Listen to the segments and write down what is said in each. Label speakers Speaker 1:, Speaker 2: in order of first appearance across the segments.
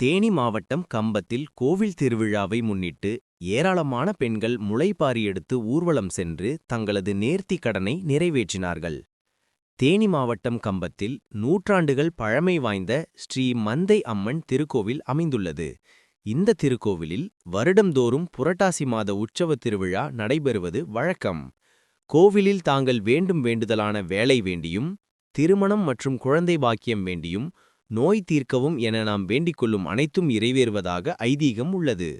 Speaker 1: தேனி மாவட்டம் கம்பத்தில் கோவில் திருவிழாவை முன்னிட்டு ஏராளமான பெண்கள் முளைப்பாரி எடுத்து ஊர்வலம் சென்று தங்களது நேர்த்திக் கடனை நிறைவேற்றினார்கள். தேனி மாவட்டம் கம்பத்தில் நூற்றாண்டுகள் பழமை வாய்ந்த ஸ்ரீ மந்தை அம்மன் திருக்கோவில் அமைந்துள்ளது. இந்த திருக்கோவிலில் வருடந்தோறும் புரட்டாசி மாத உற்சவ திருவிழா நடைபெறுவது வழக்கம். கோவிலில் தாங்கள் வேண்டும் வேண்டுதலான வேலை வேண்டியும் திருமணம் மற்றும் குழந்தை பாக்கியம் வேண்டியும் நோய் தீர்க்கவும் என நாம் வேண்டிக் கொள்ளும் அனைத்தும் நிறைவேறுவதாக ஐதீகம் உள்ளது.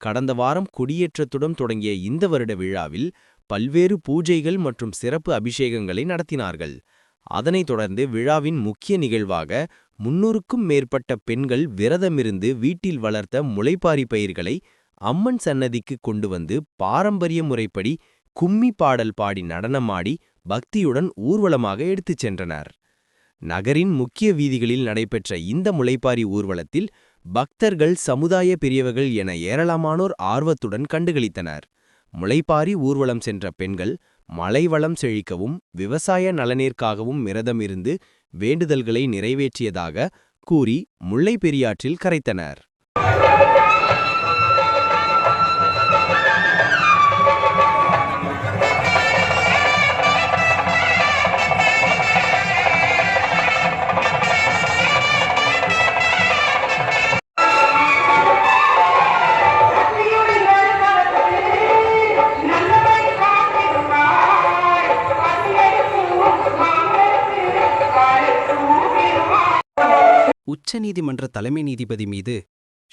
Speaker 1: கடந்த வாரம் கொடியேற்றத்துடன் தொடங்கிய இந்த வருட விழாவில் பல்வேறு பூஜைகள் மற்றும் சிறப்பு அபிஷேகங்களை நடத்தினார்கள். அதனைத் தொடர்ந்து விழாவின் முக்கிய நிகழ்வாக முன்னூறுக்கும் மேற்பட்ட பெண்கள் விரதமிருந்து வீட்டில் வளர்த்த முளைப்பாரி பயிர்களை அம்மன் சன்னதிக்கு கொண்டு வந்து பாரம்பரிய முறைப்படி கும்மி பாடல் பாடி நடனமாடி பக்தியுடன் ஊர்வலமாக எடுத்துச் சென்றனர். நகரின் முக்கிய வீதிகளில் நடைபெற்ற இந்த முளைப்பாரி ஊர்வலத்தில் பக்தர்கள் சமுதாய பெரியவர்கள் என ஏராளமானோர் ஆர்வத்துடன் கண்டுகளித்தனர். முளைப்பாரி ஊர்வலம் சென்ற பெண்கள் மலைவளம் செழிக்கவும் விவசாய நலனிற்காகவும் மிரதமிருந்து வேண்டுதல்களை நிறைவேற்றியதாக கூறி முல்லை பெரியாற்றில் கரைத்தனர்.
Speaker 2: உச்சநீதிமன்ற தலைமை நீதிபதி மீது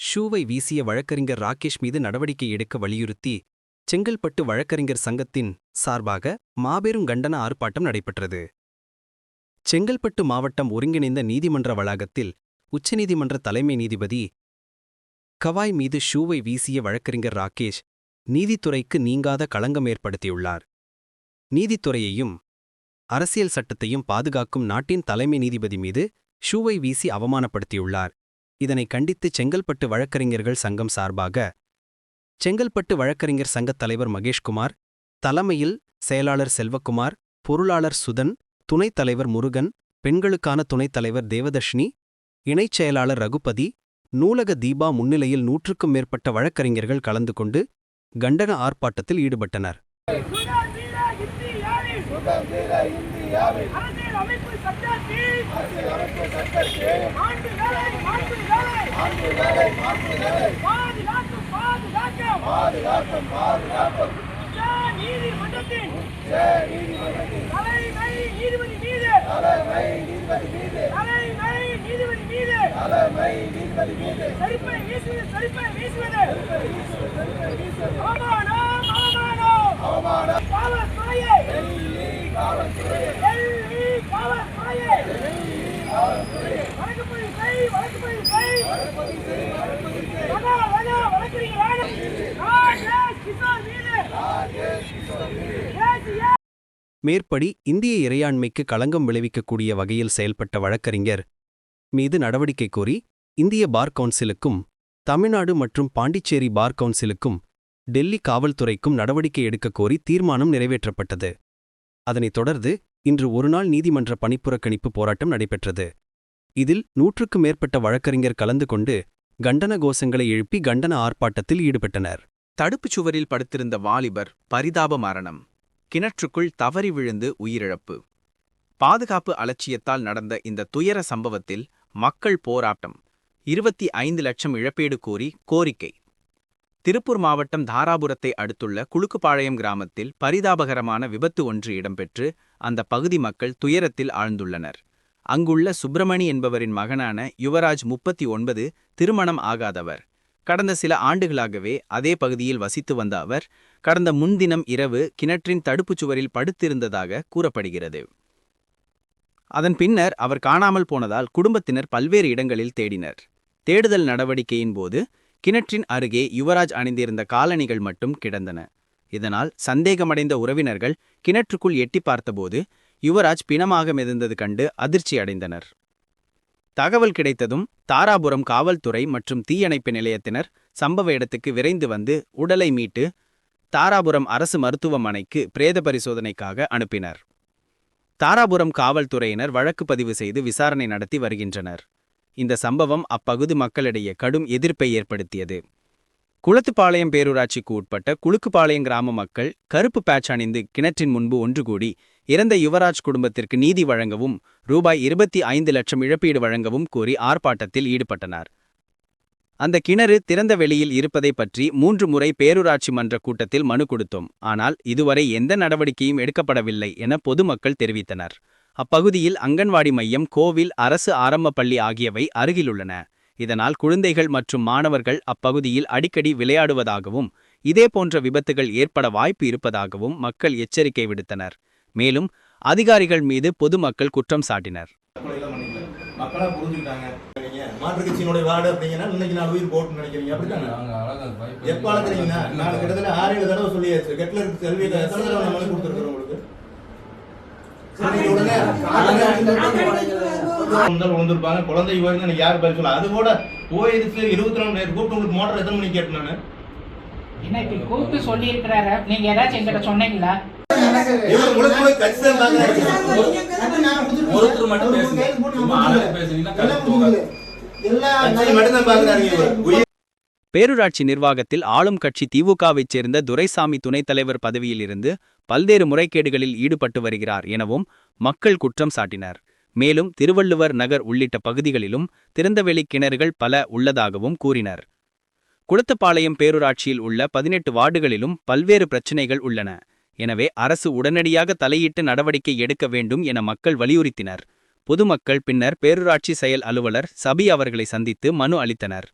Speaker 2: ஷூவை வீசிய வழக்கறிஞர் ராகேஷ் மீது நடவடிக்கை எடுக்க வலியுறுத்தி செங்கல்பட்டு வழக்கறிஞர் சங்கத்தின் சார்பாக மாபெரும் கண்டன ஆர்ப்பாட்டம் நடைபெற்றது. செங்கல்பட்டு மாவட்டம் ஒருங்கிணைந்த நீதிமன்ற வளாகத்தில் உச்சநீதிமன்ற தலைமை நீதிபதி கவாய் மீது ஷூவை வீசிய வழக்கறிஞர் ராகேஷ் நீதித்துறைக்கு நீங்காத களங்கம் ஏற்படுத்தியுள்ளார். நீதித்துறையையும் அரசியல் சட்டத்தையும் பாதுகாக்கும் நாட்டின் தலைமை நீதிபதி மீது ஷூவை வீசி அவமானப்படுத்தியுள்ளார். இதனை கண்டித்து செங்கல்பட்டு வழக்கறிஞர்கள் சங்கம் சார்பாக செங்கல்பட்டு வழக்கறிஞர் சங்கத் தலைவர் மகேஷ்குமார் தலைமையில் செயலாளர் செல்வக்குமார் பொருளாளர் சுதன் துணைத் தலைவர் முருகன் பெண்களுக்கான துணைத் தலைவர் தேவதர்ஷினி இணைச் செயலாளர் ரகுபதி நூலக தீபா முன்னிலையில் நூற்றுக்கும் மேற்பட்ட வழக்கறிஞர்கள் கலந்து கொண்டு கண்டன ஆர்ப்பாட்டத்தில் ஈடுபட்டனர்.
Speaker 3: அரசியல் அமைப்பு சட்டத்தில் ஆண்டு வேலை மாற்று வேலை பாதுகாக்கும் பாதுகாக்கும். உச்ச நீதிமன்றத்தின் தலைமை நீதிபதி மீது. தலைமை நீதிபதி மீது. செருப்பை வீசுவது. செருப்பை வீசுவது. அவமானம் அவமானம். காவல்துறையை
Speaker 2: மேற்படி இந்திய இறையாண்மைக்கு களங்கம் விளைவிக்கக்கூடிய வகையில் செயல்பட்ட வழக்கறிஞர் மீது நடவடிக்கை கோரி இந்திய பார் கவுன்சிலுக்கும் தமிழ்நாடு மற்றும் பாண்டிச்சேரி பார் கவுன்சிலுக்கும் டெல்லி காவல்துறைக்கும் நடவடிக்கை எடுக்கக் கோரி தீர்மானம் நிறைவேற்றப்பட்டது. அதனைத் தொடர்ந்து இன்று ஒருநாள் நீதிமன்ற பணிப்புறக்கணிப்பு போராட்டம் நடைபெற்றது. இதில் நூற்றுக்கு மேற்பட்ட வழக்கறிஞர் கலந்து கொண்டு கண்டன கோஷங்களை எழுப்பி கண்டன ஆர்ப்பாட்டத்தில் ஈடுபட்டனர்.
Speaker 1: தடுப்புச் சுவரில் படுத்திருந்த வாலிபர் பரிதாப மரணம். கிணற்றுக்குள் தவறி விழுந்து உயிரிழப்பு. பாதுகாப்பு அலட்சியத்தால் நடந்த இந்த துயர சம்பவத்தில் மக்கள் போராட்டம். இருபத்தி ஐந்து லட்சம் இழப்பீடு கோரி கோரிக்கை. திருப்பூர் மாவட்டம் தாராபுரத்தை அடுத்துள்ள குழுக்குப்பாளையம் கிராமத்தில் பரிதாபகரமான விபத்து ஒன்று இடம்பெற்று அந்த பகுதி மக்கள் துயரத்தில் ஆழ்ந்துள்ளனர். அங்குள்ள சுப்பிரமணி என்பவரின் மகனான யுவராஜ் முப்பத்தி ஒன்பது திருமணம் ஆகாதவர். கடந்த சில ஆண்டுகளாகவே அதே பகுதியில் வசித்து வந்த அவர் கடந்த முன்தினம் இரவு கிணற்றின் தடுப்புச் சுவரில் படுத்திருந்ததாக கூறப்படுகிறது. அதன் பின்னர் அவர் காணாமல் போனதால் குடும்பத்தினர் பல்வேறு இடங்களில் தேடினர். தேடுதல் நடவடிக்கையின் போது கிணற்றின் அருகே யுவராஜ் அணிந்திருந்த காலணிகள் மட்டும் கிடந்தன. இதனால் சந்தேகமடைந்த உறவினர்கள் கிணற்றுக்குள் எட்டி பார்த்தபோது யுவராஜ் பிணமாக மிதந்தது கண்டு அதிர்ச்சி அடைந்தனர். தகவல் கிடைத்ததும் தாராபுரம் காவல்துறை மற்றும் தீயணைப்பு நிலையத்தினர் சம்பவ இடத்துக்கு விரைந்து வந்து உடலை மீட்டு தாராபுரம் அரசு மருத்துவமனைக்கு பிரேத பரிசோதனைக்காக அனுப்பினர். தாராபுரம் காவல்துறையினர் வழக்கு பதிவு செய்து விசாரணை நடத்தி வருகின்றனர்.
Speaker 4: இந்த சம்பவம் அப்பகுதி மக்களிடையே கடும் எதிர்ப்பை ஏற்படுத்தியது. குளத்துப்பாளையம் பேரூராட்சிக்கு உட்பட்ட குளுக்குப்பாளையம் கிராம மக்கள் கருப்பு பேட்ச் அணிந்து கிணற்றின் முன்பு ஒன்று கூடி இறந்த யுவராஜ் குடும்பத்திற்கு நீதி வழங்கவும் ரூபாய் இருபத்தி ஐந்து லட்சம் இழப்பீடு வழங்கவும் கோரி ஆர்ப்பாட்டத்தில் ஈடுபட்டனர். அந்த கிணறு திறந்த வெளியில் இருப்பதை பற்றி மூன்று முறை பேரூராட்சி மன்ற கூட்டத்தில் மனு கொடுத்தோம். ஆனால் இதுவரை எந்த நடவடிக்கையும் எடுக்கப்படவில்லை என பொதுமக்கள் தெரிவித்தனர். அப்பகுதியில் அங்கன்வாடி மையம் கோவில் அரசு ஆரம்ப பள்ளி ஆகியவை அருகிலுள்ளன இதனால் குழந்தைகள் மற்றும் மாணவர்கள் அப்பகுதியில் அடிக்கடி விளையாடுவதாகவும் இதேபோன்ற விபத்துகள் ஏற்பட வாய்ப்பு இருப்பதாகவும் மக்கள் எச்சரிக்கை விடுத்தனர் மேலும் அதிகாரிகள் மீது பொதுமக்கள் குற்றம் சாட்டினர்
Speaker 5: கட்சியினுடைய வார்டு அப்படிங்கன்னா இன்னைக்கு நாலு உயிர் போட்டுன்னு நினைக்கிறீங்க அப்படித்தானே எப்ப அளக்குறீங்கன்னா நான் கிட்டத்தட்ட ஆறு ஏழு தடவை சொல்லியாச்சு கெட்லர் செல்வி கொடுத்துருக்கேன் உங்களுக்கு விழுந்திருப்பாங்க குழந்தை எனக்கு யார் பதில் சொல்ல அது கூட போயிருச்சு இருபத்தி நாலு நேரம் கூப்பிட்டு உங்களுக்கு மோட்டர் எத்தனை மணிக்கு கேட்டேன் நான்?
Speaker 6: என்ன இப்படி கூப்பிட்டு சொல்லி இருக்கிறாரு நீங்க ஏதாச்சும் எங்கிட்ட சொன்னீங்களா.
Speaker 7: ஒருத்தர் மட்டும் பேசுங்க.
Speaker 4: பேரூராட்சி நிர்வாகத்தில் ஆளும் கட்சி திமுகவைச் சேர்ந்த துரைசாமி துணைத் தலைவர் பதவியிலிருந்து பல்வேறு முறைகேடுகளில் ஈடுபட்டு வருகிறார் எனவும் மக்கள் குற்றம் சாட்டினர். மேலும் திருவள்ளுவர் நகர் உள்ளிட்ட பகுதிகளிலும் திறந்தவெளி கிணறுகள் பல உள்ளதாகவும் கூறினர். குளத்துப்பாளையம் பேரூராட்சியில் உள்ள பதினெட்டு வார்டுகளிலும் பல்வேறு பிரச்சினைகள் உள்ளன. எனவே அரசு உடனடியாக தலையிட்டு நடவடிக்கை எடுக்க வேண்டும் என மக்கள் வலியுறுத்தினர். பொதுமக்கள் பின்னர் பேரூராட்சி செயல் அலுவலர் சபி அவர்களை சந்தித்து மனு அளித்தனர்.